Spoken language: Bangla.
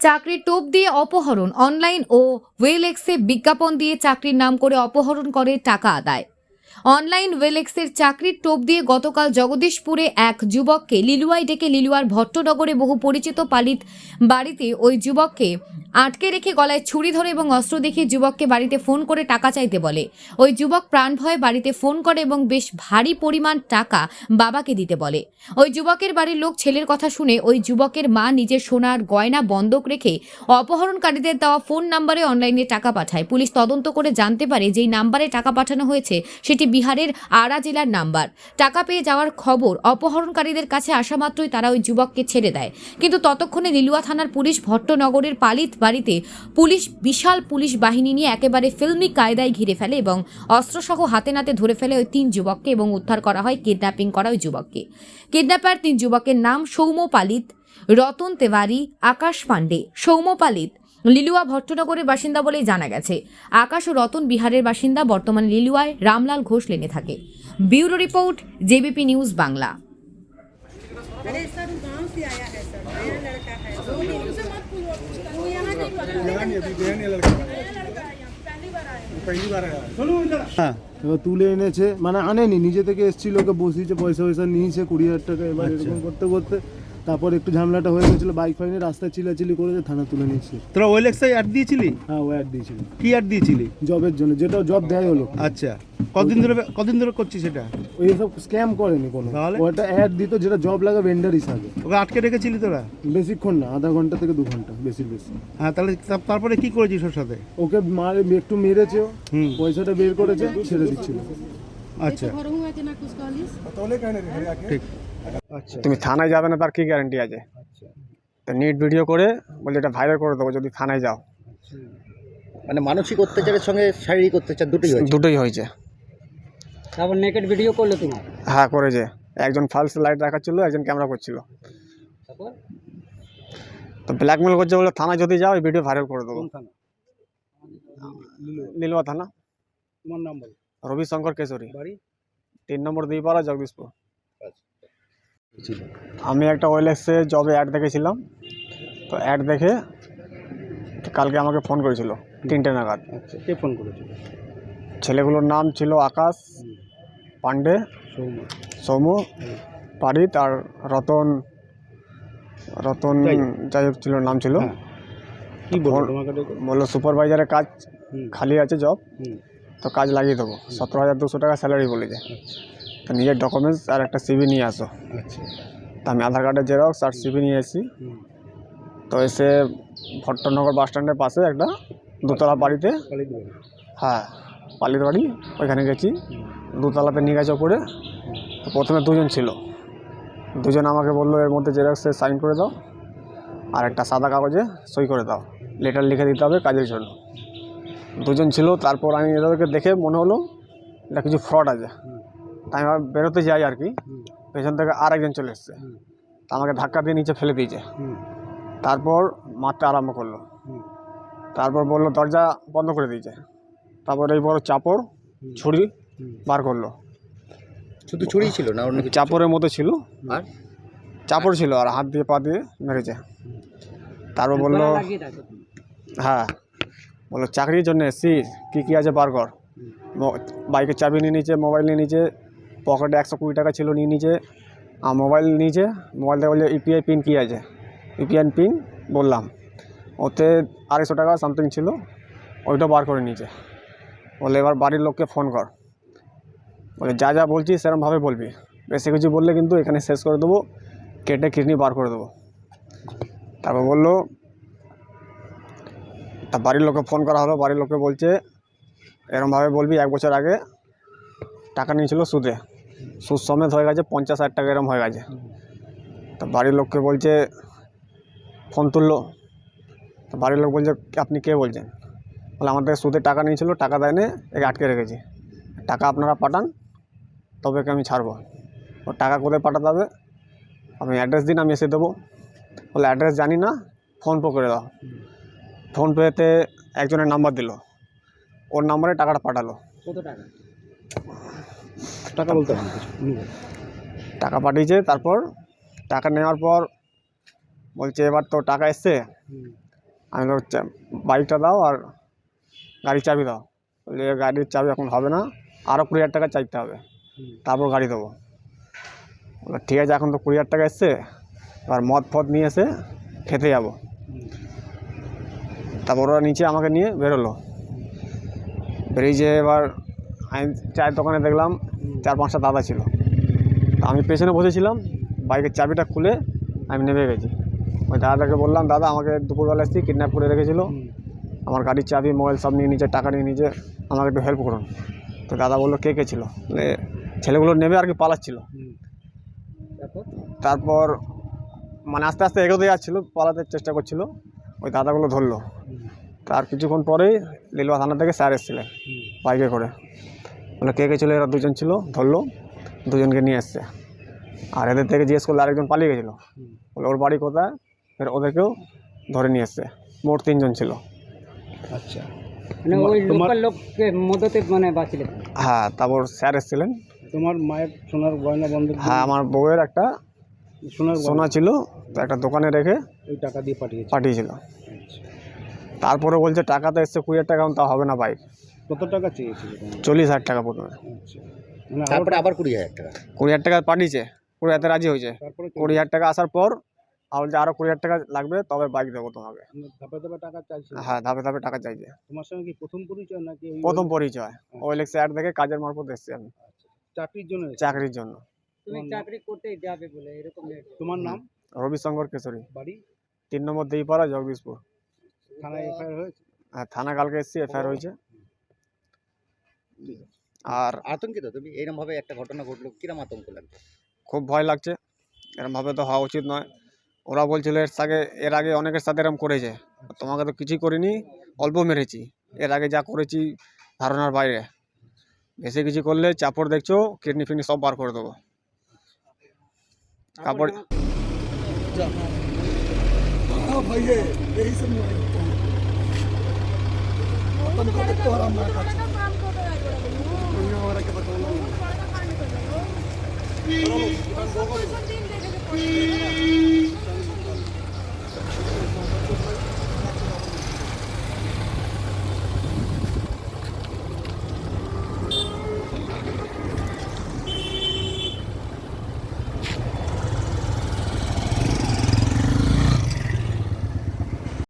চাকরির টোপ দিয়ে অপহরণ, অনলাইন ও ওয়েলএক্সে বিজ্ঞাপন দিয়ে চাকরির নাম করে অপহরণ করে টাকা আদায়। অনলাইন ওয়েলেক্সের চাকরির টোপ দিয়ে গতকাল জগদীশপুরে এক যুবককে লিলুয়ায় ডেকে লিলুয়ার ভট্টনগরে বহু পরিচিত পালিত বাড়িতে ওই যুবককে আটকে রেখে গলায় ছুরি ধরে এবং অস্ত্র দেখিয়ে যুবককে বাড়িতে ফোন করে টাকা চাইতে বলে। ওই যুবক প্রাণ ভয়ে বাড়িতে ফোন করে এবং বেশ ভারী পরিমাণ টাকা বাবাকে দিতে বলে। ওই যুবকের বাড়ির লোক ছেলের কথা শুনে ওই যুবকের মা নিজের সোনার গয়না বন্ধক রেখে অপহরণকারীদের দেওয়া ফোন নাম্বারে অনলাইনে টাকা পাঠায়। পুলিশ তদন্ত করে জানতে পারে যেই নাম্বারে টাকা পাঠানো হয়েছে, সেটি বিহারের আরা জেলার নাম্বার। টাকা পেয়ে যাওয়ার খবর অপহরণকারীদের কাছে আসা মাত্রই তারা ওই যুবককে ছেড়ে দেয়। কিন্তু ততক্ষণে লিলুয়া থানার পুলিশ ভট্টনগরের পালিত বাড়িতে পুলিশ, বিশাল পুলিশ বাহিনী নিয়ে একেবারে ফিল্মি কায়দায় ঘিরে ফেলে এবং অস্ত্রসহ হাতে নাতে ধরে ফেলে ওই তিন যুবককে এবং উদ্ধার করা হয় কিডন্যাপিং করা ওই যুবককে। কিডন্যাপার তিন যুবকের নাম সৌম্য পালিত, রতন তেওয়ারি, আকাশ পাণ্ডে। সৌম্য পালিত লিলুয়া ভট্টনগরের বাসিন্দা বলেই জানা গেছে। আকাশ ও রতন বিহারের বাসিন্দা বর্তমানে লিলুয়ায় রামলাল ঘোষ লেনে থাকে। Bureau report JBP news Bangla. তুলে এনেছে মানে আনেনি নিজে থেকে এসছিল বসিয়েছে পয়সা পয়সা নিয়েছে কুড়ি হাজার টাকা এবার এরকম করতে করতে তারপর একটু ঝামেলাটা হয়ে গেছিল বাইক ফাইনে রাস্তায় চিলাচিলি করে থানা তুলে নিয়েছে। তোরা ওই লেক্সাই অ্যাড দিয়েছিলি? হ্যাঁ ও অ্যাড দিয়েছিলি। কি অ্যাড দিয়েছিলি? জবের জন্য যেটা জব দেয় হলো আচ্ছা কতদিন ধরে কতদিন ধরে করছিস সেটা? ওই সব স্ক্যাম করেনি কোনো। তাহলে? ওটা অ্যাড দিত যেটা জব লাগা ভেন্ডার হিসাবে। ওকে আটকে রেখেছিলি তোরা? বেশিক্ষণ না আধা ঘণ্টা থেকে দু ঘণ্টা বেশি বেশি। হ্যাঁ তাহলে তারপরে কি করেছিস ওর সাথে? ওকে মারে একটু মেরেছে পয়সাটা বের করেছে ছেড়ে দিচ্ছিল। আচ্ছা। ঠিক। তুমি থানায় যাবে না তার কি গ্যারান্টি আছে? তো নিট ভিডিও করে বলে এটা ভাইরাল করে দেবো যদি থানায় যাও। মানে মানসিক অত্যাচারের সঙ্গে শারীরিক অত্যাচার দুটোই হয়েছে? দুটোই হয়েছে। তারপর নেকেট ভিডিও করল তোমার? হ্যাঁ করেছে। একজন ফালস লাইট দেখাচ্ছিল একজন ক্যামেরা করছিল। তো ব্ল্যাকমেল করছে বলে থানায় যদি যাও ভিডিও ভাইরাল করে দেবো। লিলুয়া থানা? তোমার নাম বলো। রবিশঙ্কর কেশরী। বাড়ি? তিন নম্বর দ্বিপাড়া জগদীশপুর। আমি একটা ওয়েল ওয়েলেক্সে জবে অ্যাড দেখেছিলাম। তো অ্যাড দেখে কালকে আমাকে ফোন করেছিল তিনটে নাগাদ। আচ্ছা কে ফোন করেছিল? ছেলেগুলোর নাম ছিল আকাশ পান্ডে সৌম্য। সৌম্য পারিত আর রতন রতন যাই হোক। ছিল নাম ছিল। হ্যাঁ। কি? বলল সুপারভাইজারের কাজ খালি আছে জব তো কাজ লাগিয়ে দেবো। সতেরো হাজার দুশো টাকা স্যালারি বলেছে আচ্ছা। তো নিজের ডকুমেন্টস আর একটা সিভি নিয়ে আসো। তা আমি আধার কার্ডের জেরক্স আর সিভি নিয়ে এসেছি তো এসে ভট্টনগর বাস স্ট্যান্ডের পাশে একটা দোতলা বাড়িতে হ্যাঁ পালিত বাড়ি ওইখানে গেছি। দোতলাতে নিয়ে গেছে ওপরে। তো প্রথমে দুজন ছিল। দুজন আমাকে বলল এর মধ্যে জেরক্সে সাইন করে দাও। আর একটা সাদা কাগজে সই করে দাও। লেটার লিখে দিতে হবে কাজের জন্য। দুজন ছিল তারপর আমি এদেরকে দেখে মনে হলো এটা কিছু ফ্রড আছে। তাই আমি বেরোতে যাই আর কি। পেছন থেকে আর একজন চলে এসছে। তা আমাকে ধাক্কা দিয়ে নিচে ফেলে দিয়েছে। তারপর মারতে আরম্ভ করল। তারপর বলল দরজা বন্ধ করে দিয়েছে। তারপর এই বড় চাপড় ছুরি বার করল। শুধু ছুরি ছিল না অন্য চাপড়ের মতো ছিল। আর? চাপড় ছিল আর হাত দিয়ে পা দিয়ে মেরেছে। তারপর বলল। হ্যাঁ। বলল চাকরির জন্য এসছি কী কী আছে বার কর। বাইকের চাবি নিয়ে নিচে মোবাইল নিয়ে নিচে পকেটে একশো কুড়ি টাকা ছিল নিয়ে নিচে আর মোবাইল নিচে মোবাইল থেকে বলছে ইউপিআই পিন কী আছে? ইউপিআই পিন বললাম। ওতে আড়াইশো টাকা সামথিং ছিল, ওইটা বার করে নিয়েছে। বলে এবার বাড়ির লোককে ফোন কর। বলে যা যা বলছি সেরকমভাবে বলবি। বেশি কিছু বললে কিন্তু এখানে শেষ করে দেবো, কেটে কিডনি বার করে দেবো। তারপর বলল, তা বাড়ির লোককে ফোন করা হলো, বাড়ির লোককে বলছে এরমভাবে বলবি, এক বছর আগে টাকা নিয়েছিল সুদে। সুদ সমেত হয়ে গেছে, পঞ্চাশ হাজার টাকা এরম হয়ে গেছে। তা বাড়ির লোককে বলছে, ফোন তুললো। তা বাড়ির লোক বলছে, আপনি কে? বলছেন বলে আমার থেকে সুদে টাকা নিয়েছিল, টাকা দেয়নি, একে আটকে রেখেছি। টাকা আপনারা পাঠান তবে একে আমি ছাড়বো। ও টাকা কোথায় পাঠাতে হবে? আপনি অ্যাড্রেস দিন, আমি এসে দেবো। বলে, অ্যাড্রেস জানি না ফোনপে করে দাও। ফোনপেতে একজনের নাম্বার দিল। ওর নাম্বারে টাকাটা পাঠালো। কত টাকা? টাকা বলতে হবে। টাকা পাঠিয়েছে তারপর টাকা নেওয়ার পর বলছে এবার তো টাকা এসছে। আমি তো চা- বাইকটা দাও আর গাড়ির চাবি দাও। বলে গাড়ির চাবি এখন হবে না আরও কুড়ি হাজার টাকা চাইতে হবে। তারপর গাড়ি দেবো। বলল ঠিক আছে এখন তো কুড়ি হাজার টাকা এসছে এবার মদ ফদ নিয়ে এসে খেতে যাব। তারপর ওরা নিচে আমাকে নিয়ে বেরোলো। বেরিয়ে এবার আমি চায়ের দোকানে দেখলাম চার পাঁচটা দাদা ছিল। তা আমি পেছনে বসেছিলাম বাইকের চাবিটা খুলে আমি নেমে গেছি। ওই দাদাকে বললাম দাদা আমাকে দুপুরবেলা এসেছি কিডন্যাপ করে রেখেছিলো। আমার গাড়ির চাবি মোবাইল সব নিয়ে নিচে টাকা নিয়ে নিচে আমাকে একটু হেল্প করুন। তো দাদা বলল কে কে ছিল? বলে, ছেলেগুলো নেমে আর কি পালাচ্ছিল। তারপর? তারপর মানে আস্তে আস্তে এগোতে যাচ্ছিল পালাতে চেষ্টা করছিল। ওই দাদাগুলো ধরলো। তার কিছুক্ষণ পরেই লিলুয়া থানা থেকে স্যার এসেছিলেন বাইকে করে। বলে কে কে ছিল? এরা দুজন ছিল ধরলো দুজনকে নিয়ে এসছে। আর এদের থেকে জিজ্ঞেস করলে আরেকজন পালিয়ে গেছিল। বলে ওর বাড়ি কোথায়? ফের ওদেরকেও ধরে নিয়ে এসছে। মোট তিনজন ছিল। আচ্ছা। মানে মানে হ্যাঁ তারপর স্যার এসেছিলেন। তোমার মায়ের সোনার গয়না বন্ধক দিয়ে- হ্যাঁ আমার বউয়ের একটা সোনার সোনা ছিল তো একটা দোকানে রেখে ওই টাকা দিয়ে পাঠিয়েছে? পাঠিয়েছিল। তারপরে বলছে টাকা তো এসছে কুড়ি হাজার টাকা তা হবে না বাইক কত টাকা চেয়েছিল চল্লিশ হাজার টাকা প্রথমে। আচ্ছা। মানে তারপরে আবার কুড়ি হাজার টাকা। কুড়ি হাজার টাকা পাঠিয়েছে কুড়ি হাজার রাজি হয়েছে। তারপরে কুড়ি হাজার টাকা আসার পর আর বলছে আরও কুড়ি হাজার টাকা লাগবে তবে বাইক দেবো তোমাকে। ধাপে ধাপে টাকা চাইছিল হ্যাঁ ধাপে ধাপে টাকা চাইছে। তোমার সঙ্গে কি প্রথম পরিচয় নাকি প্রথম পরিচয়। ওয়েলেক্স অ্যাড থেকে কাজের মারফত এসেছি আমি। চাকরির জন্য চাকরির জন্য। তুমি চাকরি করতে যাবে বলে এরকম তোমার নাম? রবিশঙ্কর কেশরী। বাড়ি? তিন নম্বর দেইপাড়া জগদীশপুর। থানায় এফআইআর হয়েছে? হ্যাঁ থানা কালকে এসেছি এফআইআর হয়েছে। আর আতঙ্কিত? তুমি এইরকম ভাবে একটা ঘটনা ঘটলো কিরম আতঙ্ক লাগছে? খুব ভয় লাগছে। এরমভাবে তো হওয়া উচিত নয়। ওরা বলছিল এর সাথে এর আগে অনেকের সাথে এরম করেছে। তোমাকে তো কিছুই করিনি অল্প মেরেছি। এর আগে যা করেছি ধারণার বাইরে। বেশি কিছু করলে চাপড় দেখছ কিডনি ফিডনি সব বার করে দেবো। কাপড় మొత్తం ప్రభుత్వం వరకు